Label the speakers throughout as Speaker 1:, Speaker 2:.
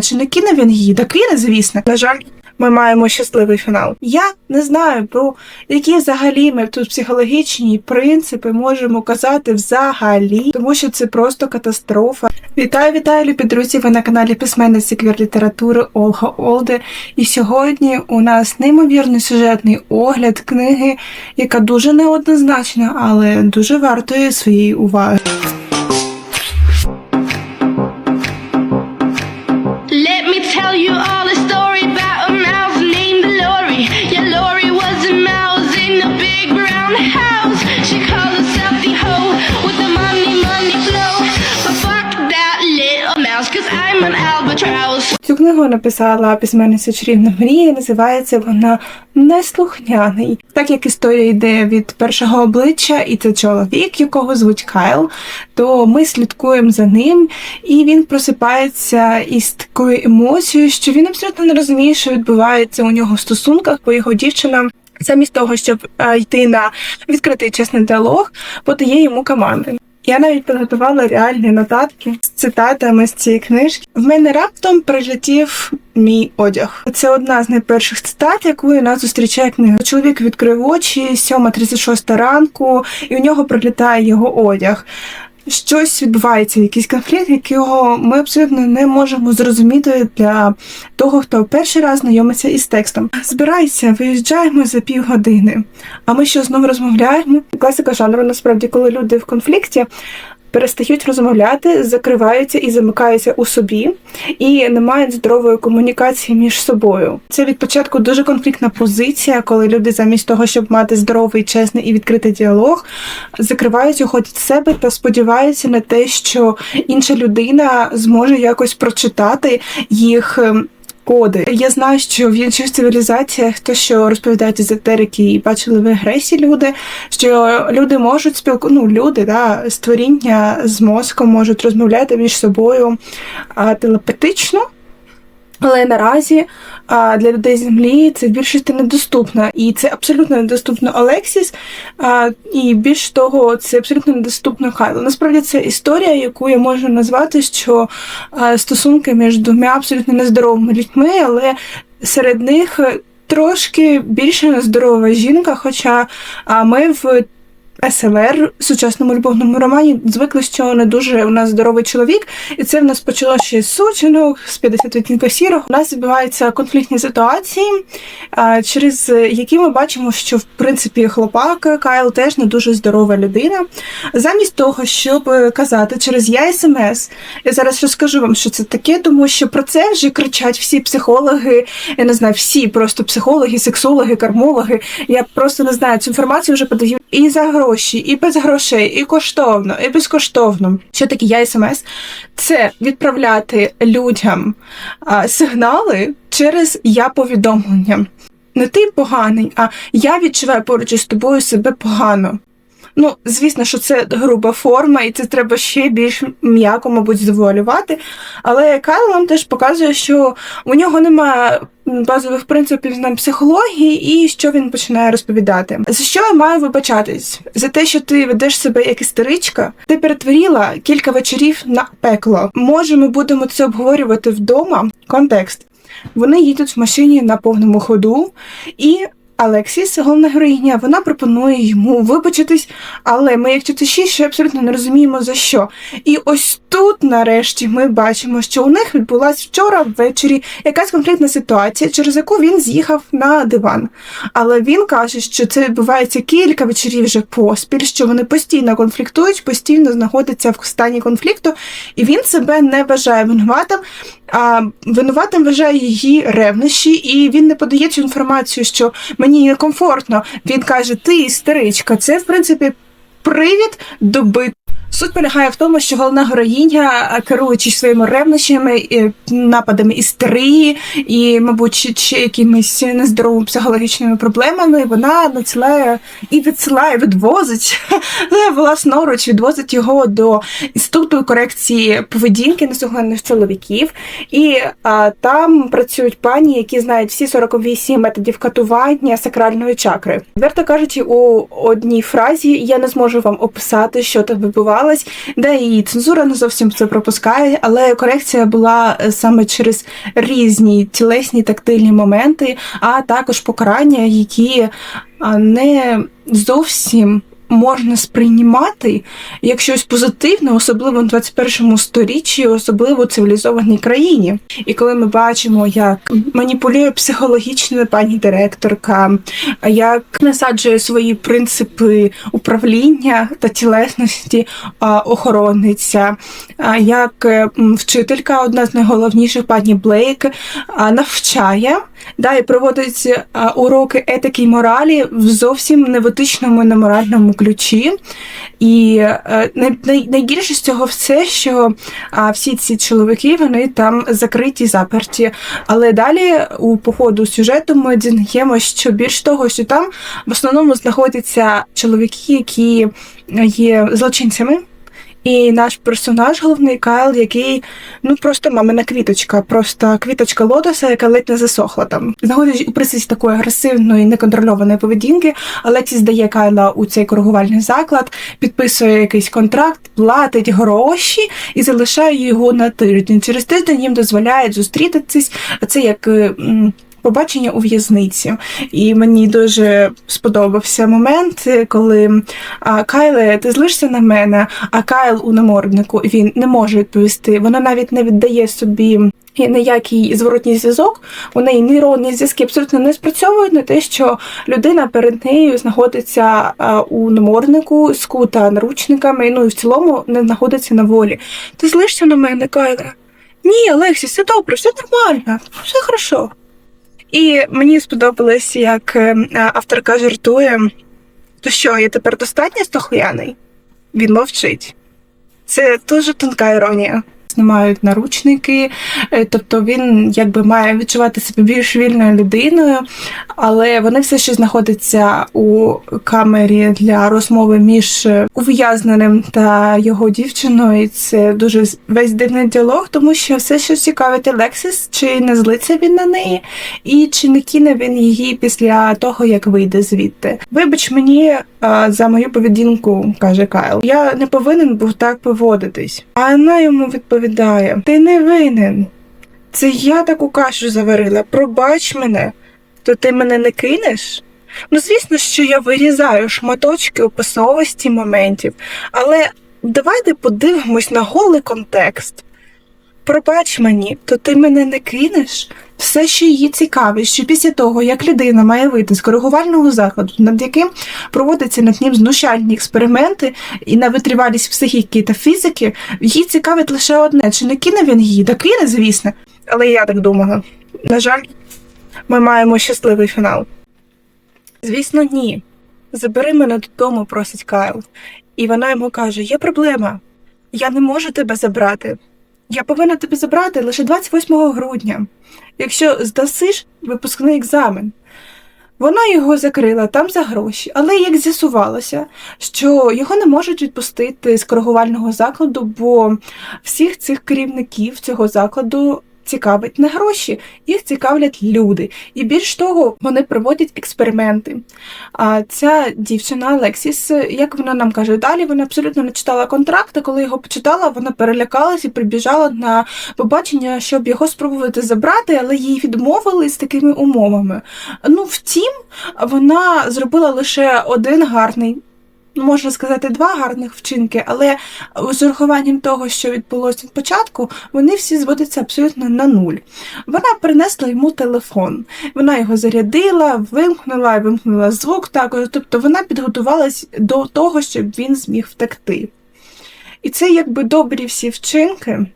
Speaker 1: Чи не кине він її? Так кине, звісно. На жаль, ми маємо щасливий фінал. Я не знаю, про які взагалі ми тут психологічні принципи можемо казати взагалі, тому що це просто катастрофа. Вітаю, вітаю, любі друзі! Ви на каналі письменниці квір літератури Олга Олде. І сьогодні у нас неймовірний сюжетний огляд книги, яка дуже неоднозначна, але дуже вартує своєї уваги.
Speaker 2: I'm an albatross.
Speaker 1: Цю книгу написала письменниця чарівна мрія. Називається вона Неслухняний. Так як історія йде від першого обличчя, і це чоловік, якого звуть Кайл, то ми слідкуємо за ним, і він просипається із такою емоцією, що він абсолютно не розуміє, що відбувається у нього в стосунках, бо його дівчина. Замість того, щоб е, йти на відкритий чесний діалог, подає йому команди. Я навіть підготувала реальні нотатки з цитатами з цієї книжки. В мене раптом прилетів мій одяг. Це одна з найперших цитат, якою нас зустрічає книга. Чоловік відкрив очі, 7.36 ранку, і у нього прилітає його одяг. Щось відбувається, якийсь конфлікт, якого ми абсолютно не можемо зрозуміти для того, хто перший раз знайомиться із текстом. Збирайся, виїжджаємо за півгодини. А ми що знову розмовляємо? Класика жанру, насправді, коли люди в конфлікті. Перестають розмовляти, закриваються і замикаються у собі, і не мають здорової комунікації між собою. Це від початку дуже конфліктна позиція, коли люди замість того, щоб мати здоровий, чесний і відкритий діалог, закривають, уходять в себе та сподіваються на те, що інша людина зможе якось прочитати їх. Ем, Коди. Я знаю, що в інших цивілізаціях, то що розповідають езотерики і бачили в егресі люди, що люди можуть спілку... ну, люди, да, створіння з мозком можуть розмовляти між собою а, телепатично. Але наразі для людей землі це в більшості недоступно, і це абсолютно недоступно Алексіс. А, і більш того, це абсолютно недоступно Хайло. Насправді це історія, яку я можу назвати, що стосунки між двома абсолютно нездоровими людьми, але серед них трошки більше нездорова жінка. Хоча ми в СМР сучасному любовному романі звикли, що не дуже у нас здоровий чоловік, і це в нас почало ще з сучинок, з 50 відтінків сірого. У нас відбуваються конфліктні ситуації, через які ми бачимо, що в принципі хлопак Кайл теж не дуже здорова людина. Замість того, щоб казати через я смс, я зараз розкажу вам, що це таке, тому що про це вже кричать всі психологи, я не знаю, всі просто психологи, сексологи, кармологи. Я просто не знаю, цю інформацію вже подають і за гроші, і без грошей, і коштовно, і безкоштовно. Що таке я смс? Це відправляти людям а, сигнали через я повідомлення. Не ти поганий, а я відчуваю поруч із тобою себе погано. Ну, звісно, що це груба форма, і це треба ще більш м'яко, мабуть, завуалювати. Але Кайл нам теж показує, що у нього немає базових принципів знань психології, і що він починає розповідати. За що я маю вибачатись? За те, що ти ведеш себе як істеричка, ти перетворила кілька вечорів на пекло. Може, ми будемо це обговорювати вдома. Контекст. Вони їдуть в машині на повному ходу, і Алексіс, головна героїня, вона пропонує йому вибачитись, але ми, як читачі, ще абсолютно не розуміємо за що. І ось тут, нарешті, ми бачимо, що у них відбулася вчора ввечері якась конфліктна ситуація, через яку він з'їхав на диван. Але він каже, що це відбувається кілька вечорів вже поспіль, що вони постійно конфліктують, постійно знаходяться в стані конфлікту, і він себе не вважає винуватим. А винуватим вважає її ревнощі, і він не подає цю інформацію, що мені некомфортно. Він каже: Ти істеричка. Це в принципі привід до бит. Суть полягає в тому, що головна героїня, керуючись своїми ревнощами, нападами істерії і, мабуть, ще якимись нездоровими психологічними проблемами, вона надсилає і відсилає, відвозить власноруч, відвозить його до інституту корекції поведінки несугленних чоловіків. І а, там працюють пані, які знають всі 48 методів катування сакральної чакри. Відверто кажучи, у одній фразі я не зможу вам описати, що там відбувалося. Коригувалась, де і цензура не зовсім це пропускає, але корекція була е, саме через різні тілесні тактильні моменти, а також покарання, які не зовсім. Можна сприймати як щось позитивне, особливо в 21 сторіччі, особливо в цивілізованій країні. І коли ми бачимо, як маніпулює психологічно пані директорка, як насаджує свої принципи управління та тілесності охоронниця, як е, вчителька, одна з найголовніших пані Блейк, навчає. Да, і проводить уроки етики й моралі в зовсім не в етичному і неморальному ключі. І е, най, най, найгірше з цього все, що всі ці чоловіки вони там закриті, заперті. Але далі у походу сюжету ми дізнаємо, що більш того, що там в основному знаходяться чоловіки, які є злочинцями. І наш персонаж, головний Кайл, який ну просто мамина квіточка, просто квіточка лотоса, яка ледь не засохла там. Знаходить у присість такої агресивної, неконтрольованої поведінки, Алексіс здає Кайла у цей коригувальний заклад, підписує якийсь контракт, платить гроші і залишає його на тиждень. Через тиждень їм дозволяють зустрітися. Це як. Побачення у в'язниці, і мені дуже сподобався момент, коли Кайле, ти злишся на мене, а Кайл у наморднику він не може відповісти. Вона навіть не віддає собі ніякий зворотній зв'язок. У неї нейронні зв'язки абсолютно не спрацьовують на те, що людина перед нею знаходиться у наморднику, скута наручниками, ну і в цілому не знаходиться на волі. Ти злишся на мене, Кайле? Ні, Олексій, все добре, все нормально, все хорошо. І мені сподобалось, як е, авторка жартує, то що, я тепер достатньо стохуяний? Він мовчить. Це дуже тонка іронія. Знімають наручники, е, тобто він якби має відчувати себе більш вільною людиною, але вони все ще знаходяться у камері для розмови між е, ув'язненим та його дівчиною. І це дуже весь дивний діалог, тому що все ще цікавить Алексіс, чи не злиться він на неї, і чи не кине він її після того, як вийде звідти. Вибач мені за мою поведінку, каже Кайл. Я не повинен був так поводитись. А вона йому відповідає: Ти не винен. Це я таку кашу заварила. Пробач мене, то ти мене не кинеш? Ну, звісно, що я вирізаю шматочки описовості моментів, але давайте подивимось на голий контекст. Пробач мені, то ти мене не кинеш? Все, що її цікавить, що після того, як людина має вийти з коригувального закладу, над яким проводяться над ним знущальні експерименти і на витривалість психіки та фізики, їй цікавить лише одне: чи не кине він її? Да кине, звісно. Але я так думала. На жаль, ми маємо щасливий фінал. Звісно, ні. Забери мене додому, просить Кайл. І вона йому каже: Є проблема. Я не можу тебе забрати. Я повинна тебе забрати лише 28 грудня, якщо здасиш випускний екзамен. Вона його закрила там за гроші, але як з'ясувалося, що його не можуть відпустити з коригувального закладу, бо всіх цих керівників цього закладу цікавить не гроші, їх цікавлять люди. І більш того, вони проводять експерименти. А ця дівчина Алексіс, як вона нам каже далі, вона абсолютно не читала контракт, а коли його почитала, вона перелякалась і прибіжала на побачення, щоб його спробувати забрати, але їй відмовили з такими умовами. Ну, втім, вона зробила лише один гарний. Ну, Можна сказати, два гарних вчинки, але з урахуванням того, що відбулося від початку, вони всі зводяться абсолютно на нуль. Вона принесла йому телефон, вона його зарядила, вимкнула, вимкнула звук також. Тобто вона підготувалась до того, щоб він зміг втекти. І це якби добрі всі вчинки.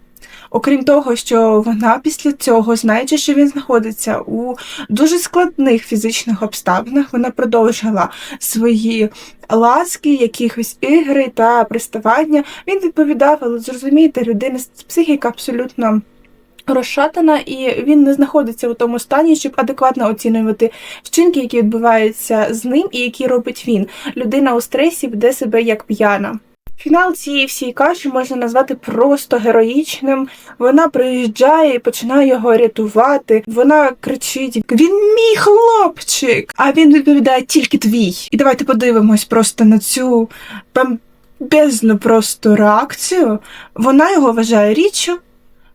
Speaker 1: Окрім того, що вона після цього, знаючи, що він знаходиться у дуже складних фізичних обставинах, вона продовжила свої ласки, якихось ігри та приставання. Він відповідав, але зрозумієте, людина психіка абсолютно. Розшатана, і він не знаходиться у тому стані, щоб адекватно оцінювати вчинки, які відбуваються з ним, і які робить він. Людина у стресі веде себе як п'яна. Фінал цієї всієї каші можна назвати просто героїчним. Вона приїжджає і починає його рятувати. Вона кричить: Він мій хлопчик! А він відповідає тільки твій. І давайте подивимось просто на цю бездну просто реакцію. Вона його вважає річчю,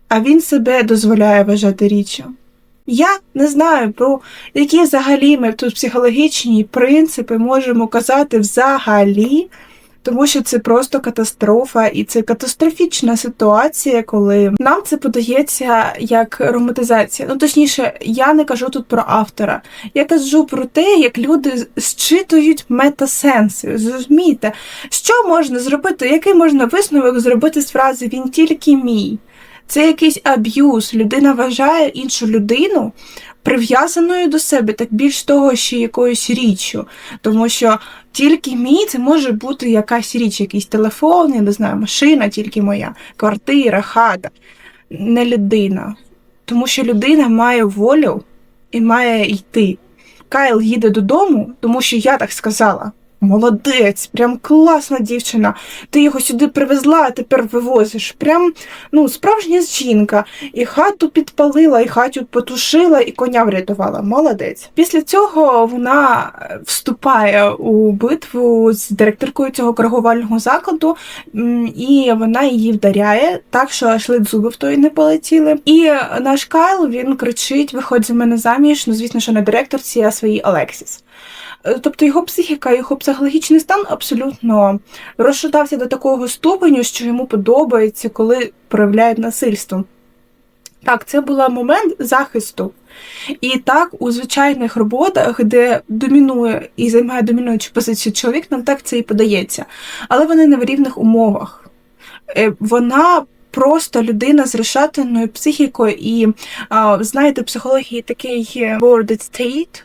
Speaker 1: а він себе дозволяє вважати річчю. Я не знаю, про які взагалі ми тут психологічні принципи можемо казати взагалі, тому що це просто катастрофа, і це катастрофічна ситуація, коли нам це подається як романтизація. Ну точніше, я не кажу тут про автора. Я кажу про те, як люди зчитують метасенси. Зрозумієте, що можна зробити, який можна висновок зробити з фрази Він тільки мій. Це якийсь аб'юз. Людина вважає іншу людину прив'язаною до себе, так більш того, ще якоюсь річчю. Тому що тільки мій це може бути якась річ, якийсь телефон, я не знаю, машина тільки моя, квартира, хата, не людина. Тому що людина має волю і має йти. Кайл їде додому, тому що я так сказала. Молодець, прям класна дівчина. Ти його сюди привезла, а тепер вивозиш. Прям ну, справжня жінка. І хату підпалила, і хату потушила, і коня врятувала. Молодець. Після цього вона е, вступає у битву з директоркою цього коригувального закладу, і вона її вдаряє, так що аж ледь зуби в той не полетіли. І наш Кайл він кричить: виходь за мене заміж. Ну, звісно, що не директорці, а своїй Алексіс. Е, Тобто його психіка, його психологічний стан абсолютно розшатався до такого ступеню, що йому подобається, коли проявляють насильство. Так, це був момент захисту. І так, у звичайних роботах, де домінує і займає домінуючу позицію чоловік, нам так це і подається. Але вони не в рівних умовах. Е, Вона просто людина з розшатаною психікою, і знаєте, психології такий є bored state,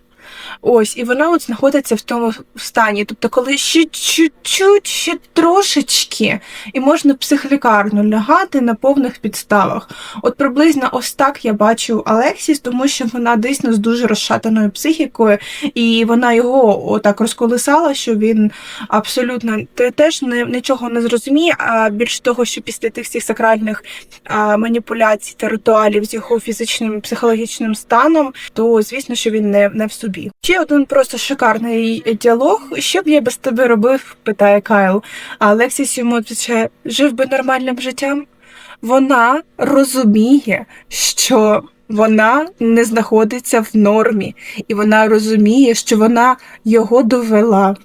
Speaker 1: Ось, і вона от знаходиться в тому стані. Тобто, коли ще чуть-чуть, ще трошечки, і можна в психлікарню лягати на повних підставах. От приблизно ось так я бачу Алексіс, тому що вона дійсно з дуже розшатаною психікою, і вона його отак розколисала, що він абсолютно теж не, нічого не зрозуміє, а більш того, що після тих всіх сакральних а, маніпуляцій та ритуалів з його фізичним психологічним станом, то звісно, що він не, не в собі. Ще один просто шикарний діалог. Що б я без тебе робив? питає Кайл. А Алексіс йому відповідає, жив би нормальним життям. Вона розуміє, що вона не знаходиться в нормі, і вона розуміє, що вона його довела.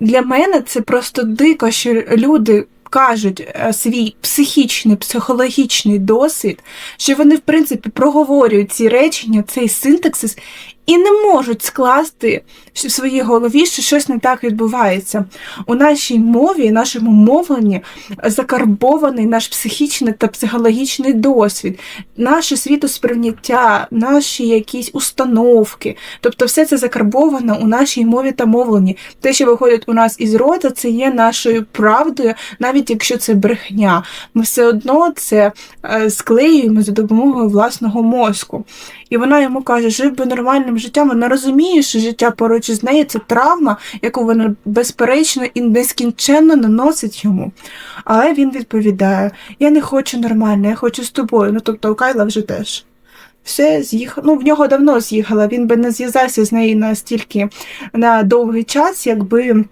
Speaker 1: Для мене це просто дико, що люди кажуть е, свій психічний, психологічний досвід, що вони, в принципі, проговорюють ці речення, цей синтаксис, і не можуть скласти в своїй голові, що щось не так відбувається. У нашій мові, нашому мовленні закарбований наш психічний та психологічний досвід, наше світосприйняття, наші якісь установки. Тобто все це закарбовано у нашій мові та мовленні. Те, що виходить у нас із рота, це є нашою правдою, навіть якщо це брехня. Ми все одно це е, склеюємо за допомогою власного мозку. І вона йому каже, жив би нормальним життям. Вона розуміє, що життя поруч із нею це травма, яку вона безперечно і нескінченно наносить йому. Але він відповідає: Я не хочу нормально, я хочу з тобою. Ну тобто у Кайла вже теж. Все з'їхало. Ну, в нього давно з'їхала. Він би не зв'язався з нею настільки на довгий час, якби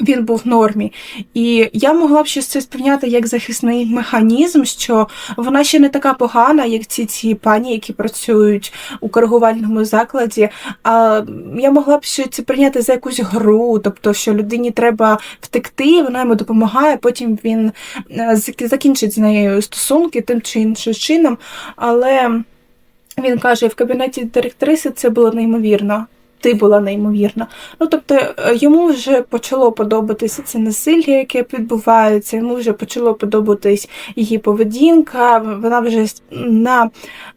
Speaker 1: він був в нормі. І я могла б щось це сприйняти як захисний механізм, що вона ще не така погана, як ці ці пані, які працюють у коригувальному закладі. А я могла б ще це прийняти за якусь гру, тобто, що людині треба втекти, вона йому допомагає, потім він е, закінчить з нею стосунки тим чи іншим чином. Але він каже, в кабінеті директриси це було неймовірно. Ти була неймовірна. Ну тобто е, йому вже почало подобатися це насилля, яке відбувається, йому вже почало подобатись її поведінка. Вона вже на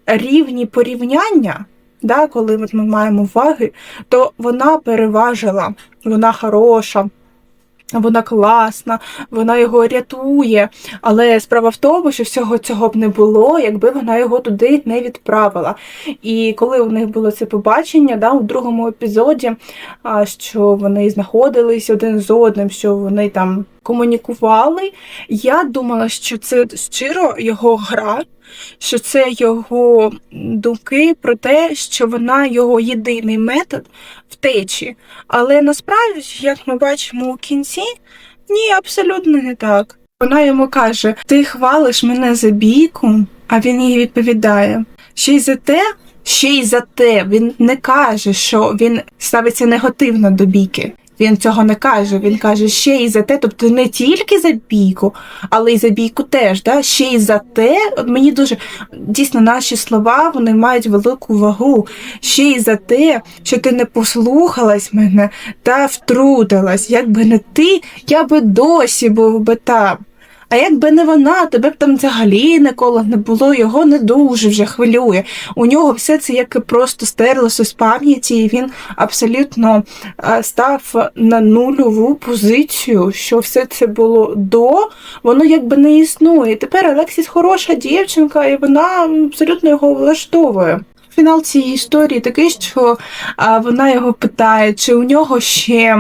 Speaker 1: рівні порівняння, да, коли ми маємо ваги, то вона переважила, вона хороша. Вона класна, вона його рятує. Але справа в тому, що всього цього б не було, якби вона його туди не відправила. І коли у них було це побачення, да, у другому епізоді, що вони знаходились один з одним, що вони там комунікували, я думала, що це щиро його гра, що це його думки про те, що вона його єдиний метод втечі. Але насправді, як ми бачимо у кінці, Ні, абсолютно не так. Вона йому каже: Ти хвалиш мене за бійку, а він їй відповідає: ще й за те, ще й за те. Він не каже, що він ставиться негативно до бійки. Він цього не каже. Він каже ще і за те, тобто не тільки за бійку, але й за бійку теж. Да? Ще й за те. Мені дуже дійсно наші слова вони мають велику вагу. Ще й за те, що ти не послухалась мене та втрутилась. Якби не ти, я би досі був би там. А якби не вона, тебе б там взагалі ніколи не було, його не дуже вже хвилює. У нього все це як просто стерлося з пам'яті, і він абсолютно е, став на нульову позицію, що все це було до, воно якби не існує. Тепер Алексіс хороша дівчинка, і вона абсолютно його влаштовує. Фінал цієї історії такий, що а, вона його питає, чи у нього ще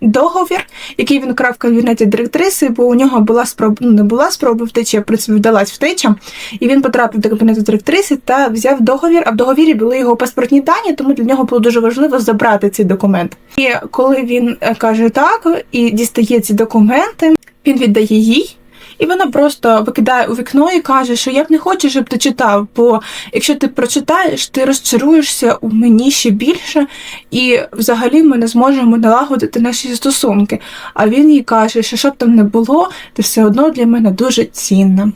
Speaker 1: договір, який він крав в кабінеті директриси, бо у нього була спроба, ну не була спроба втечі, а в принципі вдалась втеча. І він потрапив до кабінету директриси та взяв договір. А в договірі були його паспортні дані, тому для нього було дуже важливо забрати цей документ. І коли він е, каже так і дістає ці документи, він віддає їй. І вона просто викидає у вікно і каже, що я б не хочу, щоб ти читав, бо якщо ти прочитаєш, ти розчаруєшся у мені ще більше, і взагалі ми не зможемо налагодити наші стосунки. А він їй каже, що що б там не було, ти все одно для мене дуже цінна.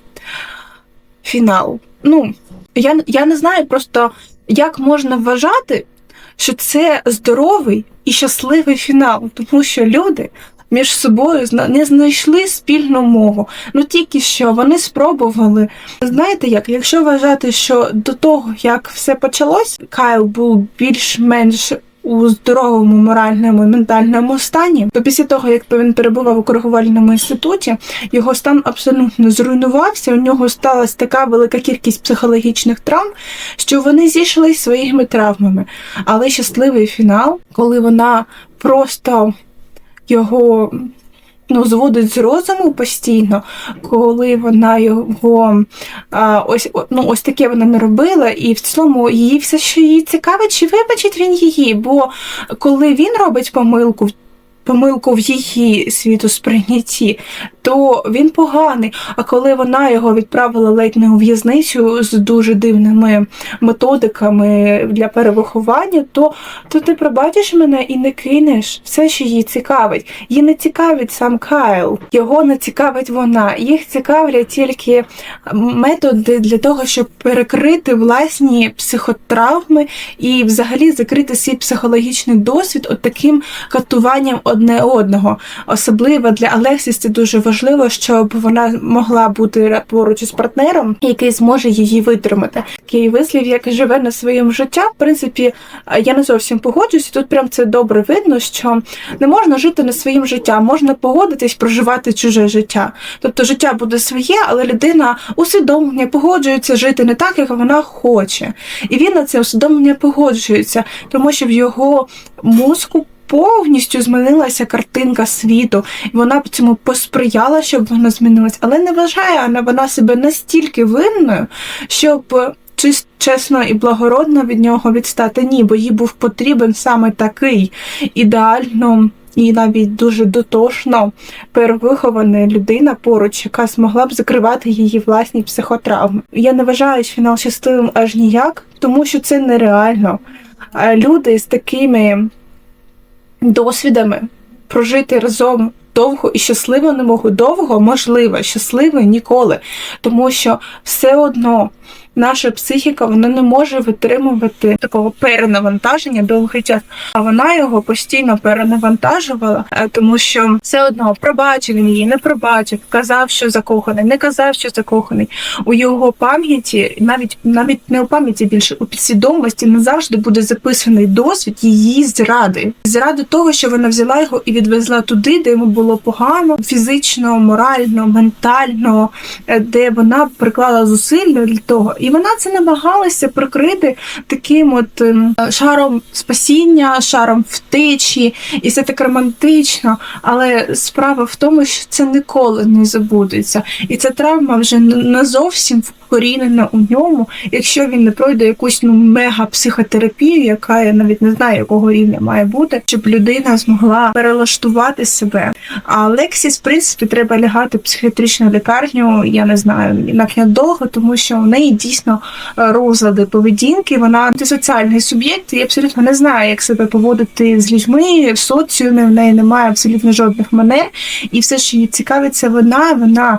Speaker 1: Фінал. Ну, я, я не знаю просто, як можна вважати, що це здоровий і щасливий фінал, тому що люди між собою не знайшли спільну мову. Ну тільки що вони спробували. Знаєте як, якщо вважати, що до того, як все почалось, Кайл був більш-менш у здоровому моральному і ментальному стані, то після того, як він перебував у коригувальному інституті, його стан абсолютно зруйнувався. У нього сталася така велика кількість психологічних травм, що вони зійшли своїми травмами. Але щасливий фінал, коли вона просто його ну, зводить з розуму постійно, коли вона його а, ось, ну, ось таке вона не робила, і в цілому її все, що її цікавить, чи вибачить він її. Бо коли він робить помилку, помилку в її світосприйнятті, то він поганий. А коли вона його відправила ледь не у в'язницю з дуже дивними методиками для перевиховання, то, то ти пробачиш мене і не кинеш все, що їй цікавить. Її не цікавить сам Кайл, його не цікавить вона. Їх цікавлять тільки методи для того, щоб перекрити власні психотравми і взагалі закрити свій психологічний досвід от таким катуванням одне одного. Особливо для Алексіс це дуже важливо, щоб вона могла бути поруч із партнером, який зможе її витримати. Такий вислів, як живе на своєму життя, в принципі, я не зовсім погоджуюсь. Тут прям це добре видно, що не можна жити не своїм життям, можна погодитись проживати чуже життя. Тобто життя буде своє, але людина усвідомлення погоджується жити не так, як вона хоче. І він на це усвідомлення погоджується, тому що в його мозку. Повністю змінилася картинка світу, і вона б цьому посприяла, щоб вона змінилась, але не вважає вона- себе настільки винною, щоб чис- чесно і благородно від нього відстати. Ні, бо їй був потрібен саме такий ідеально і навіть дуже дотошно перевихована людина поруч, яка змогла б закривати її власні психотравми. Я не вважаю фінал щасливим аж ніяк, тому що це нереально. Люди з такими досвідами прожити разом довго і щасливо не можу Довго можливо, щасливо ніколи. Тому що все одно наша психіка вона не може витримувати такого перенавантаження довгий час. А вона його постійно перенавантажувала, е, тому що все одно пробачив він її, не пробачив, казав, що закоханий, не казав, що закоханий. У його пам'яті, навіть навіть не у пам'яті більше у підсвідомості не завжди буде записаний досвід її зради. Зради того, що вона взяла його і відвезла туди, де йому було погано, фізично, морально, ментально, е, де вона приклала зусилля для того, і вона це намагалася прикрити таким от ем, шаром спасіння, шаром втечі, і все так романтично. Але справа в тому, що це ніколи не забудеться, і ця травма вже н- вкорінена у ньому, якщо він не пройде якусь ну мега психотерапію, яка я навіть не знаю, якого рівня має бути, щоб людина змогла перелаштувати себе. А Лексіс, в принципі, треба лягати в психіатричну лікарню, я не знаю, інак довго, тому що у неї дійсно е, розлади поведінки. Вона антисоціальний суб'єкт і абсолютно не знає, як себе поводити з людьми в соціумі. В неї немає абсолютно жодних манер, і все, що її цікавиться, вона вона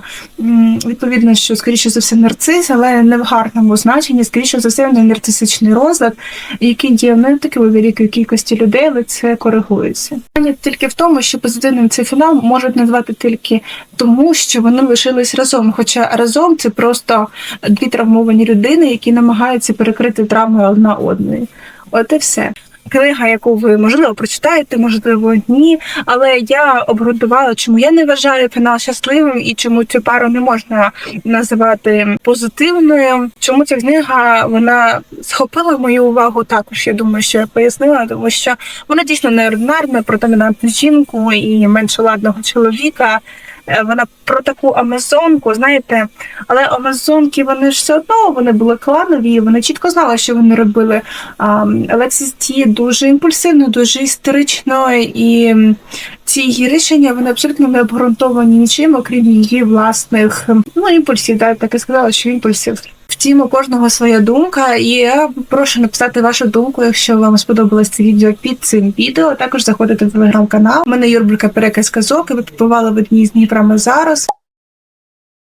Speaker 1: відповідно, що скоріше за все нарцис, але не в гарному значенні, скоріше за все, в неї нарцисичний розлад, який є в не такої великої кількості людей, але це коригується. Питання тільки в тому, що позитивним цей фінал можуть назвати тільки тому, що вони лишились разом. Хоча разом це просто дві травмовані людини, які намагаються перекрити травми одна одної. От і все. Книга, яку ви можливо прочитаєте, можливо, ні. Але я обґрунтувала, чому я не вважаю фінал щасливим і чому цю пару не можна називати позитивною. Чому ця книга вона схопила мою увагу також. Я думаю, що я пояснила, тому що вона дійсно неординарна про домінантну жінку і меншоладного чоловіка. Е, Вона про таку амазонку, знаєте, але амазонки вони ж все одно вони були кланові, вони чітко знали, що вони робили. А, це Ті дуже імпульсивно, дуже істерично, і ці її рішення вони абсолютно не обґрунтовані нічим, окрім її власних ну, імпульсів. Так, так і сказала, що імпульсів. Втім, у кожного своя думка, і я прошу написати вашу думку, якщо вам сподобалось це відео під цим відео. Також заходите в телеграм-канал. У мене Юрбулька переказ казок, і ви побували в одній з прямо зараз.